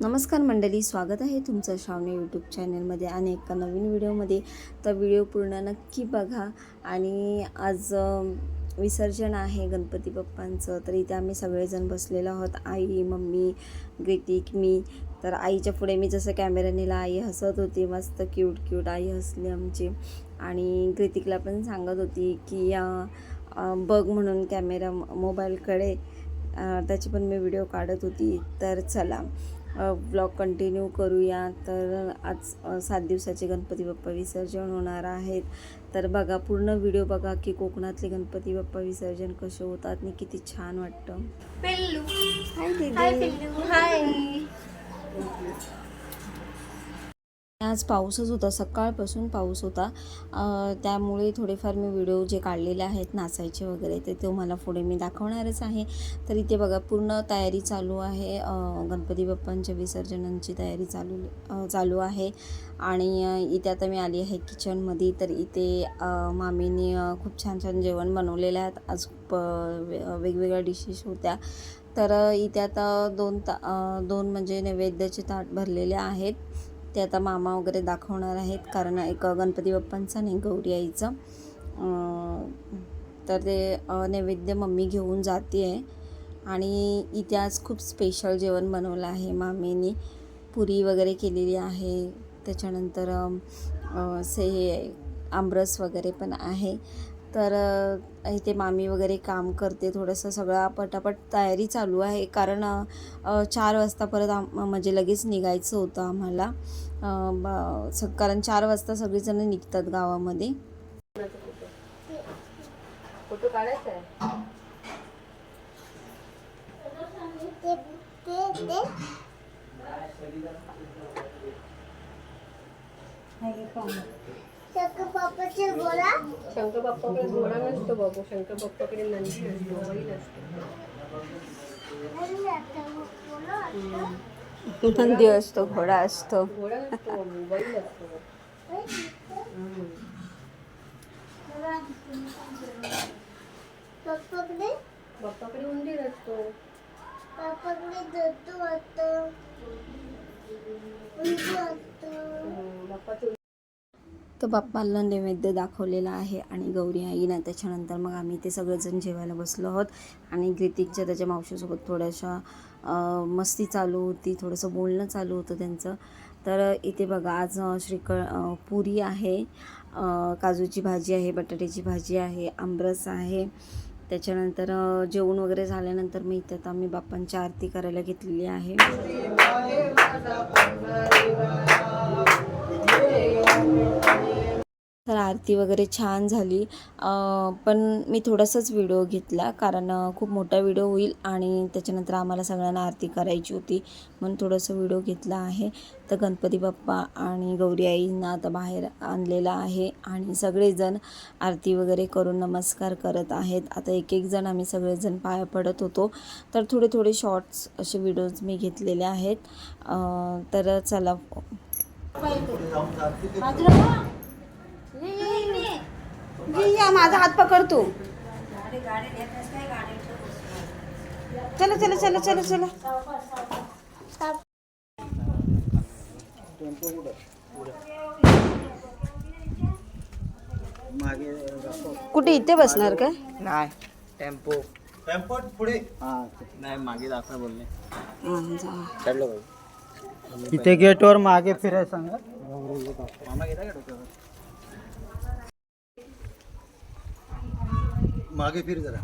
नमस्कार मंडळी स्वागत आहे तुमचं श्रावणी यूट्यूब चॅनलमध्ये आणि एका नवीन व्हिडिओमध्ये. तर व्हिडिओ पूर्ण नक्की बघा आणि आज विसर्जन आहे गणपती बाप्पांचं. तर इथे आम्ही सगळेजण बसलेलो आहोत. आई मम्मी ग्रितिक मी. तर आईच्या पुढे मी जसं कॅमेरा नेला आई हसत होती. मस्त क्यूट क्यूट आई हसली आमची. आणि ग्रितिकला पण सांगत होती की या बघ म्हणून कॅमेरा मोबाईलकडे त्याची पण मी व्हिडिओ काढत होती. तर चला. ब्लॉग कंटिन्यू करूया. तर आज सात दिवसाचे गणपती बाप्पा विसर्जन होणार आहेत. तर बघा पूर्ण व्हिडिओ बघा की कोकणातले गणपती बाप्पा विसर्जन कसे होतात आणि किती छान वाटतं. पिल्लू. हाय हाय दीदी. पिल्लू. हाय आज पाऊसच होता सकाळपासून पाऊस होता. त्यामुळे थोडेफार मी व्हिडिओ जे काढलेले आहेत नाचायचे वगैरे ते तुम्हाला पुढे मी दाखवणारच आहे. तर इथे बघा पूर्ण तयारी चालू आहे. गणपती बाप्पांच्या विसर्जनांची तयारी चालू चालू आहे. आणि इथे आता मी आली आहे किचनमध्ये. तर इथे अ, मामीने खूप छान छान जेवण बनवलेलं आहेत आज खूप वेगवेगळ्या डिशेस होत्या. तर इथे आता दोन ता दोन म्हणजे नैवेद्याचे ताट भरलेले आहेत. ते आता मामा वगैरे दाखवणार आहेत. कारण एक गणपती बाप्पांचं आणि गौरी आईचं. तर ते नैवेद्य मम्मी घेऊन जाते आहे आणि इथे आज खूप स्पेशल जेवण बनवलं आहे मामीनी. पुरी वगैरे केलेली आहे. त्याच्यानंतर असे हे से आमरस वगैरे पण आहे. तर इथे मामी वगैरे काम करते. थोडंसं सगळा पटापट तयारी चालू आहे. कारण चार वाजता परत आम म्हणजे लगेच निघायचं होतं आम्हाला. ब- स कारण चार वाजता सगळीजणं निघतात गावामध्ये. फोटो काढायचा आहे? शंकर बाप्पाकडे घोडा नसतो बाबू. शंकर बाप्पाकडे नंदी असतो बैल असतो? नंदी असतो घोडा असतो. घोडा नसतो बाबू बैल असतो. बाप्पाकडे उंदीर असतो. तर बाप्पाला नैवेद्य दाखवलेला आहे आणि गौरी आईनं त्याच्यानंतर मग आम्ही ते सगळेजण जेवायला बसलो आहोत. आणि ग्रितिकच्या त्याच्या मावशीसोबत थोड्याशा मस्ती चालू होती थोडंसं बोलणं चालू होतं त्यांचं. तर इथे बघा आज श्रीक पुरी आहे काजूची भाजी आहे बटाट्याची भाजी आहे आमरस आहे. त्याच्यानंतर जेवण वगैरे झाल्यानंतर मी इथे आता मी बाप्पांची आरती करायला घेतलेली आहे. तर आरती वगैरे छान झाली. पण मी थोडासाच व्हिडिओ घेतला कारण खूप मोठा व्हिडिओ होईल आणि त्याच्यानंतर आम्हाला सगळ्यांना आरती करायची होती म्हणून थोडंसं व्हिडिओ घेतला आहे. तर गणपती बाप्पा आणि गौरी आईंना आता बाहेर आणलेला आहे आणि सगळेजण आरती वगैरे करून नमस्कार करत आहेत. आता एक एक जण आम्ही सगळेजण पाया पडत होतो. तर थोडे थोडे शॉर्ट्स असे व्हिडिओज मी घेतलेले आहेत. तर चला. या माझा हात पकड तू. चला चला चला चला चला. कुठे इथे बसणार काय नाही टेम्पो. टेम्पोट पुढे. नाही मागे दाखवा बोलले हा. चढलो इथे गेटवर मागे फिराय सांगा. मामा गेला का डोक्यावर? मागे फिर जरा.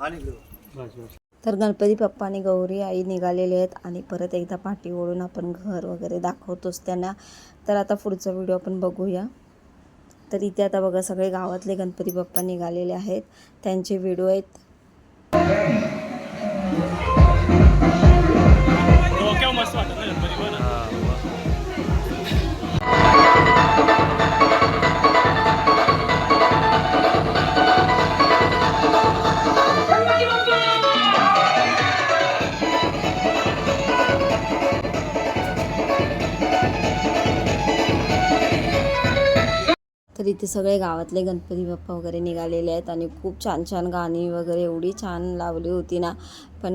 आणि इकडे. तर गणपती पप्पा आणि गौरी आई निघालेले आहेत आणि परत एकदा पाठी ओढून आपण घर वगैरे दाखवतोच त्यांना. तर आता पुढचा व्हिडिओ आपण बघूया. तर इथे आता बघा सगळे गावातले गणपती बाप्पा निघालेले आहेत. त्यांचे व्हिडिओ आहेत. तर इथे सगळे गावातले गणपती बाप्पा वगैरे निघालेले आहेत आणि खूप छान छान गाणी वगैरे एवढी छान लावली होती ना. पण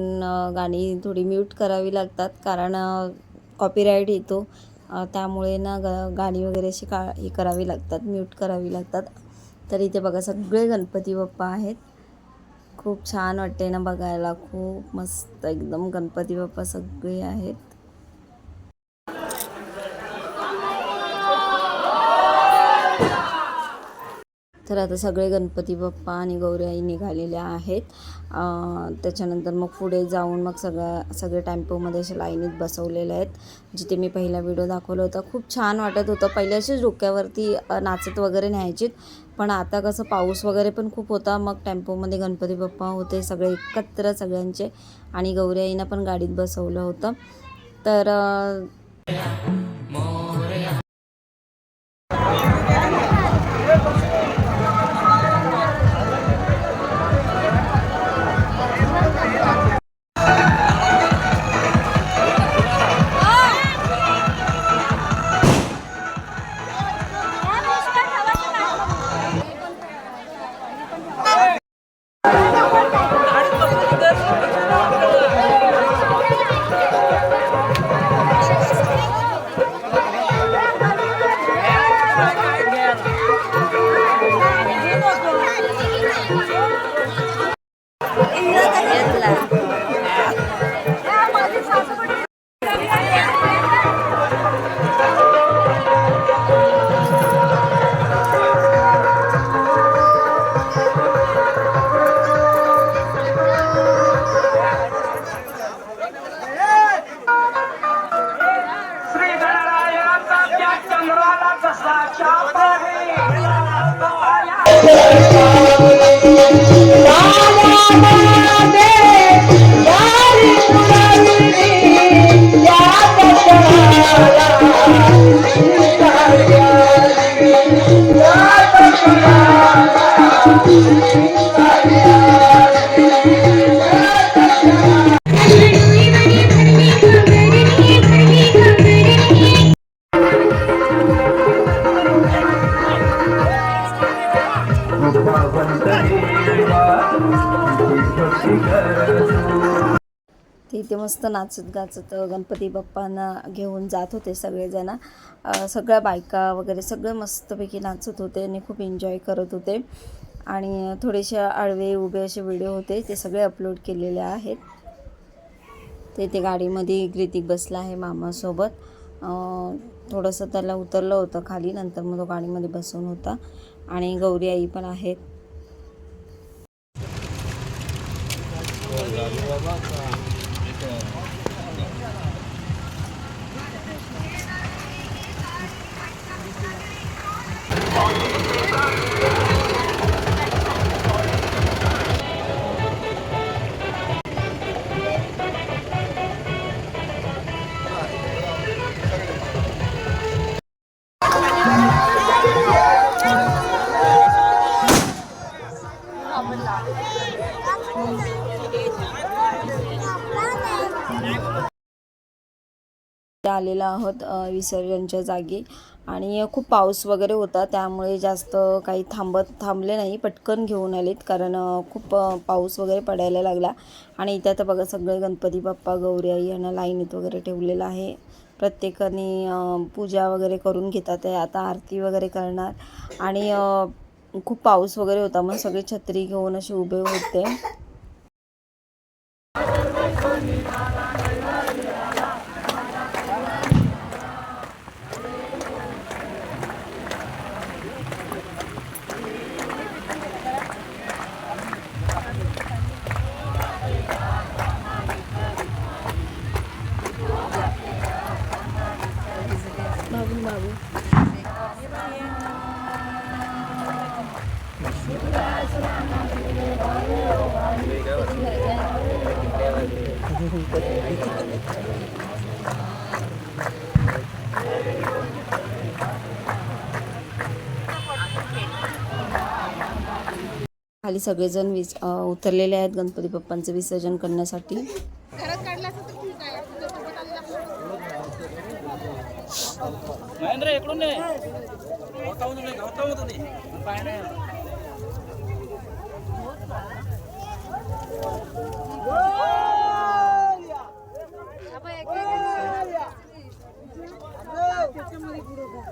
गाणी थोडी म्यूट करावी लागतात कारण कॉपीराईट येतो. त्यामुळे ना ग गाणी वगैरे अशी का हे करावी लागतात म्यूट करावी लागतात. तर इथे बघा सगळे गणपती बाप्पा आहेत. खूप छान वाटते ना बघायला. खूप मस्त एकदम गणपती बाप्पा सगळे आहेत. तर आता सगळे गणपती बाप्पा आणि गौरी आई निघालेल्या आहेत. त्याच्यानंतर मग पुढे जाऊन मग सगळ्या सगळे टेम्पोमध्ये असे लाईनीत बसवलेले आहेत जिथे मी पहिला व्हिडिओ दाखवला होता. खूप छान वाटत होतं. पहिले असेच डोक्यावरती नाचत वगैरे न्यायचीत पण आता कसं पाऊस वगैरे पण खूप होता. मग टेम्पोमध्ये गणपती बाप्पा होते सगळे एकत्र सगळ्यांचे आणि गौरी आईनं पण गाडीत बसवलं होतं. तर नाचत गाचत गणपती बाप्पांना घेऊन जात होते सगळेजण. सगळ्या बायका वगैरे सगळे मस्तपैकी नाचत होते आणि खूप एन्जॉय करत होते. आणि थोडेसे आडवे उभे असे व्हिडिओ होते ते सगळे अपलोड केलेले आहेत. ते ते गाडीमध्ये ग्रितिक बसला आहे मामासोबत. थोडंसं त्याला उतरलं होतं खाली नंतर मग तो गाडीमध्ये बसून होता. आणि गौरी आई पण आहेत. आलेलो आहोत विसर्जनच्या जागी. आणि खूप पाऊस वगैरे होता त्यामुळे जास्त काही थांबत थांबले नाही. पटकन घेऊन आलेत कारण खूप पाऊस वगैरे पडायला लागला. आणि इथे आता बघा सगळे गणपती बाप्पा गौरी आई यांना लाईनीत वगैरे ठेवलेलं आहे. प्रत्येकाने पूजा वगैरे करून घेतात आहे. आता आरती वगैरे करणार. आणि खूप पाऊस वगैरे होता मग सगळे छत्री घेऊन असे उभे होते. खाली सगळेजण विस उतरलेले आहेत. गणपती बाप्पांचं विसर्जन करण्यासाठी.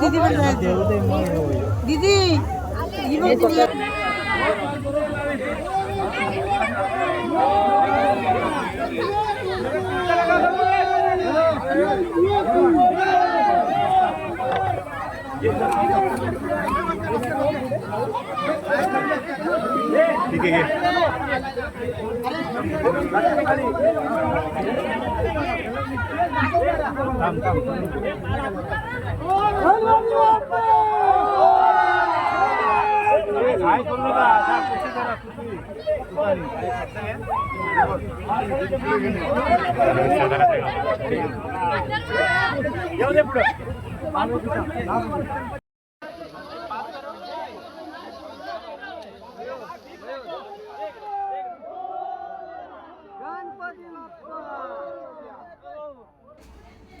দিদি দিদি हे उतरायचं हे. देऊ दे मग हे होईल.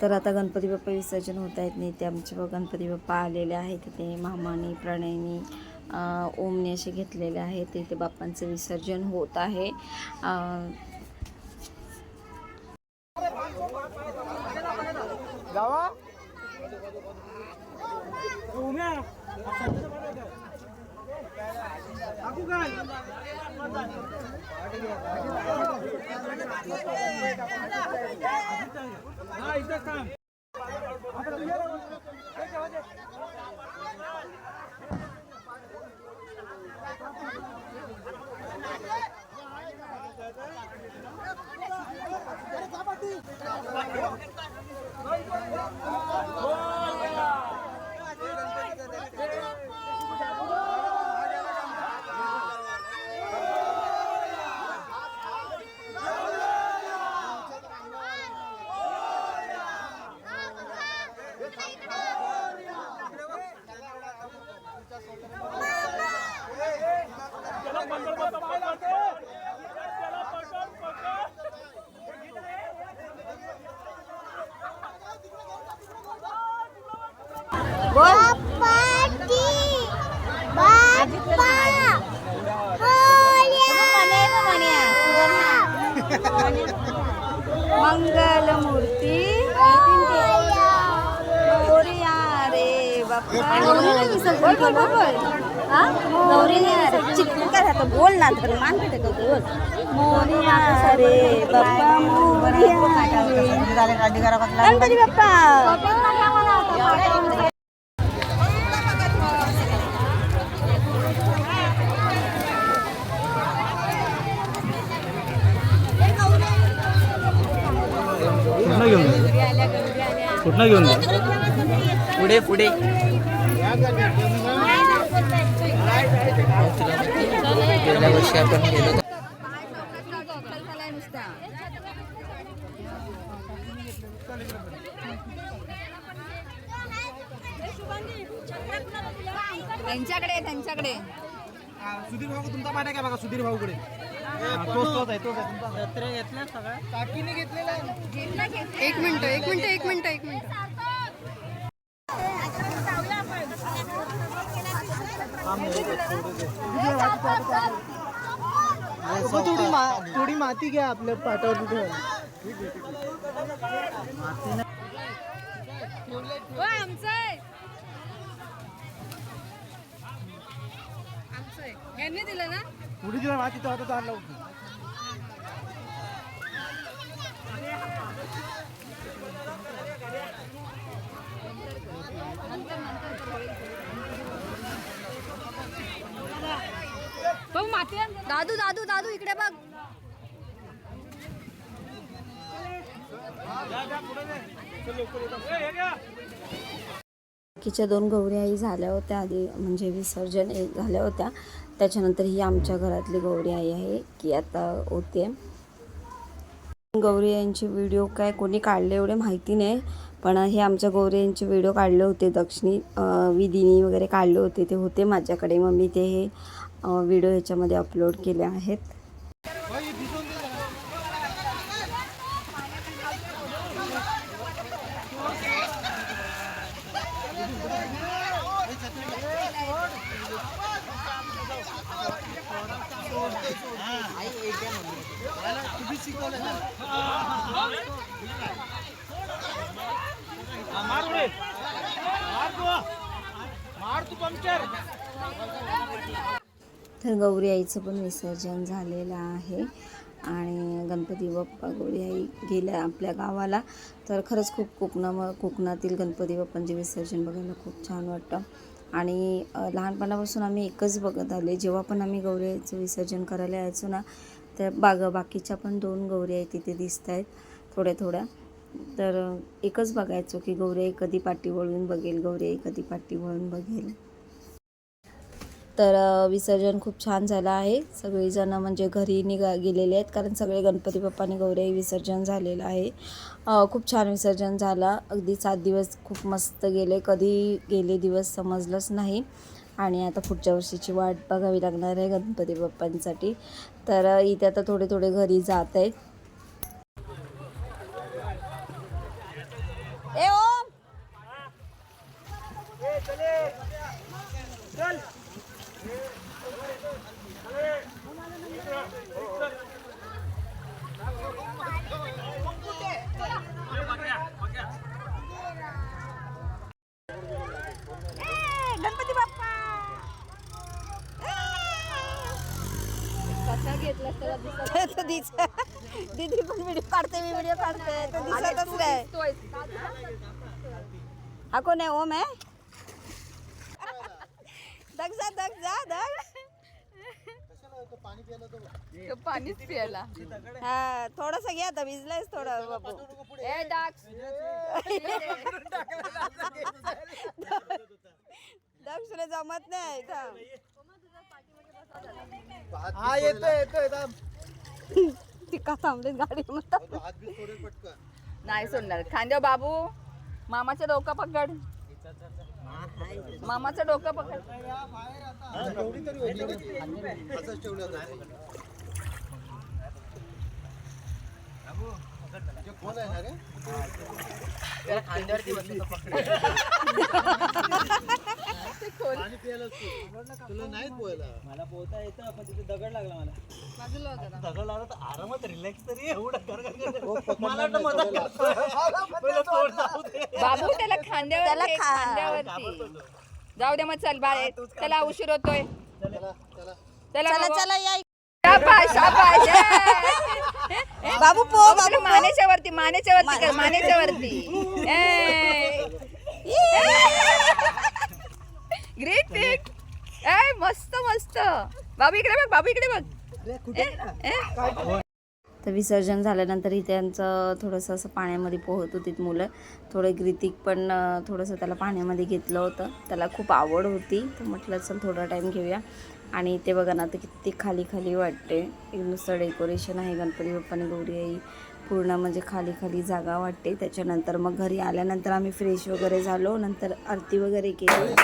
तर आता गणपती बाप्पा विसर्जन होत आहेत नाही ते आमचे बघ गणपती बाप्पा आलेले आहेत तिथे मामाने प्रणयनी ओमने असे घेतलेले आहेत तिथे बाप्पांचं विसर्जन होत आहे. अं, मंगलमूर्ती बाप्पा बोल बोल हा गौरीने चिकन काय राहतं बोल ना तर बोल रे बाप्पा गणपती बाप्पा कुठनं घेऊन कुठनं घेऊन पुढे पुढे. गेल्या वर्षी आपण गेलो त्यांच्याकडे त्यांच्याकडे. सुधीर भाऊ तुमचा पाठ आहे का बघा? सुधीर भाऊकडे. घेतल्या सगळ्या काकीने घेतलेला एक मिनिट एक मिनिट एक मिनिट एक थोडी थोडी माती घ्या आपल्या पाठावर तिथे यांनी दिलं ना? पुढे दिला? माती तो आता आणला भाऊ माती आण. दादू दादू दादू इकडे बघ. बाकीच्या दोन गौरी आई झाल्या होत्या आधी म्हणजे विसर्जन एक झाल्या होत्या. त्याच्यानंतर ही आमच्या घरातली गौरी आई आहे की आता होते. गौरी यांचे व्हिडिओ काय कोणी काढले एवढे माहिती नाही पण हे आमच्या गौरी यांचे व्हिडिओ काढले होते. दक्षिणी विधिनी वगैरे काढले होते ते होते माझ्याकडे. मग मी ते हे व्हिडिओ ह्याच्यामध्ये अपलोड केले आहेत. गणपतीचं पण विसर्जन झालेलं आहे. आणि गणपती बाप्पा गोळी गेल्या आपल्या गावाला. तर खरंच खूप कोकणा कोकणातील गणपती बाप्पांचे विसर्जन बघायला खूप छान वाटतं. आणि लहानपणापासून आम्ही एकच बघत आले. जेव्हा पण आम्ही गौऱ्याचं विसर्जन करायला यायचो ना तर बाग बाकीच्या पण दोन गौऱ्या आहेत तिथे दिसत आहेत थोड्या थोड्या. तर एकच बघायचो की गौऱ्याई कधी पाठी वळून बघेल गौरी कधी पाठी वळून बघेल. तर विसर्जन खूप छान झालं आहे. सगळेजणं म्हणजे घरी निघा गेलेले आहेत. कारण सगळे गणपती बाप्पाने गौरी विसर्जन झालेलं आहे. खूप छान विसर्जन झाला. अगदी सात दिवस खूप मस्त गेले. कधी गेले दिवस समजलंच नाही. आणि आता पुढच्या वर्षीची वाट बघावी लागणार आहे गणपती बाप्पांसाठी. तर इथे आता थोडे थोडे घरी जात आहेत. मी व्हिडिओ काढते तो दिसतच नाही. हा कोण आहे ओम आहे? दग जा दग जा दग तो पाणीच प्यायला हा थोडस घ्या आता भिजलायच थोडं बाबू. ए डाक जमत नाही इथं. हा येतोय येतोय. ती का थांबलीत गाडी म्हणतात नाही सोडणार. खांद्या बाबू मामाचं डोकं पकड. मामाचं डोकं पकड. मला पोहता येतं पण तिथे दगड लागला मला. दगड लागला तर आरामात रिलॅक्स तरी एवढं कर कर कर. मला वाटलं मदत करतोय. पहिलं तोड जाऊ दे. बाबू त्याला खांद्यावर खा- खांद्यावरती. जाऊ दे मग चल बाय त्याला उशीर होतोय. चला चला बाबू. चला या ए. बाबू पो बाबू बाबू त्याला पो. मानेच्या वरती मानेच्या वरती कर मानेच्या वरती ग्रेट ग्रेट ए मस्त मस्त. बाबू इकडे बघ बाबू इकडे बघ. तर विसर्जन झाल्यानंतर ही त्यांचं थोडंसं असं पाण्यामध्ये पोहत होती मुलं. थोडं ग्रितिक पण थोडंसं त्याला पाण्यामध्ये घेतलं होतं. त्याला खूप आवड होती. तर म्हटलं चल थोडा टाईम घेऊया. आणि ते बघा ना ते किती खाली खाली वाटते. एक नुसतं डेकोरेशन आहे गणपती बाप्पाने गौरी आई. पूर्ण म्हणजे खाली खाली जागा वाटते. त्याच्यानंतर मग घरी आल्यानंतर आम्ही फ्रेश वगैरे झालो. नंतर आरती वगैरे केली.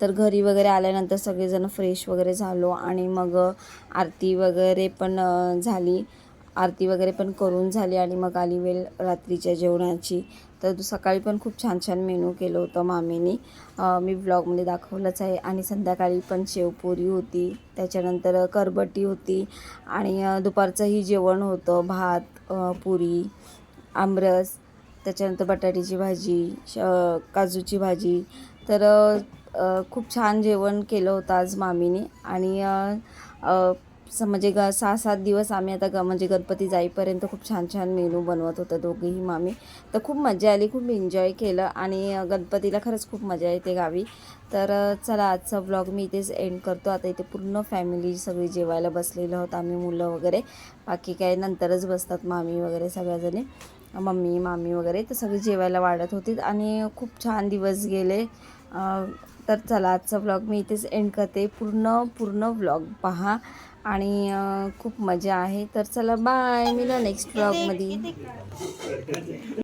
तर घरी वगैरे आल्यानंतर सगळेजण फ्रेश वगैरे झालो आणि मग आरती वगैरे पण झाली. आरती वगैरे पण करून झाली आणि मग आली वेळ रात्रीच्या जेवणाची. तर सकाळी पण खूप छान छान मेनू केलं होतं मामीनी. मी ब्लॉगमध्ये दाखवलंच आहे. आणि संध्याकाळी पण शेवपुरी होती. त्याच्यानंतर करबटी होती. आणि दुपारचंही जेवण होतं. भात पुरी आमरस त्याच्यानंतर बटाट्याची भाजी श काजूची भाजी. तर खूप छान जेवण केलं होतं आज मामीने. आणि म्हणजे ग सहा सात दिवस आम्ही आता ग म्हणजे गणपती जाईपर्यंत खूप छान छान मेनू बनवत होतं दोघेही मामी. तर खूप मजा आली खूप एन्जॉय केलं आणि गणपतीला खरंच खूप मजा येते गावी. तर चला आजचा व्लॉग मी इथेच एंड करतो. आता इथे पूर्ण फॅमिली सगळी जेवायला बसलेलो आहोत आम्ही मुलं वगैरे. बाकी काय नंतरच बसतात मामी वगैरे सगळ्याजणी मम्मी मामी वगैरे. तर सगळी जेवायला वाढत होती आणि खूप छान दिवस गेले. तर चला आजचा व्लॉग मी इथेच एंड करते. पूर्ण पूर्ण व्लॉग पहा. आणि खूप मजा आहे. तर चला बाय. मिला नेक्स्ट ब्लॉगमध्ये